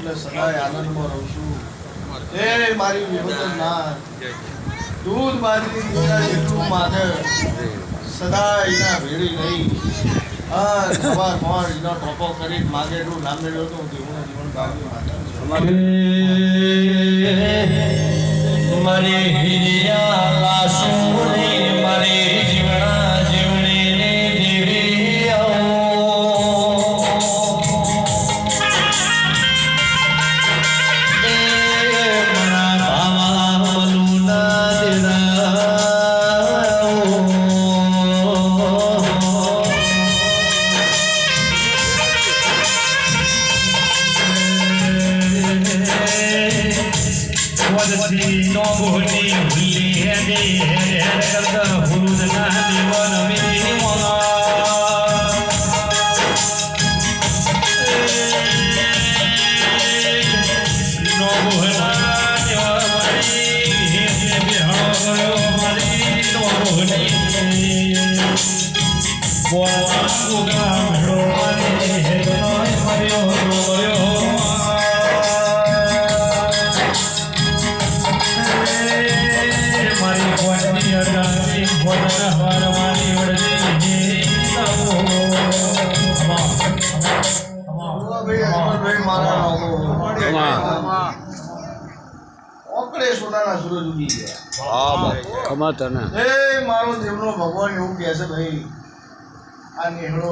એટલે સદાય આનંદમાં રહું છું. એ મારી ના. દૂધ બાજરી દીકરા જેટલું સદાય એના ભેળી નહીં. સવાર મોર એનો ટોપો કરી માગે એટલું નામ મેળવ્યો તો હું જીવન જીવન ભાગ્ય માતા મારે હિરિયા લાસુને વદતી નો બોલી ભૂલી હે દે હે હે કરતા ભૂલું ના દેવન મેરી મોના નો બોલા દેવા ભગવાન એવું કે છે ભાઈ આ નેહળો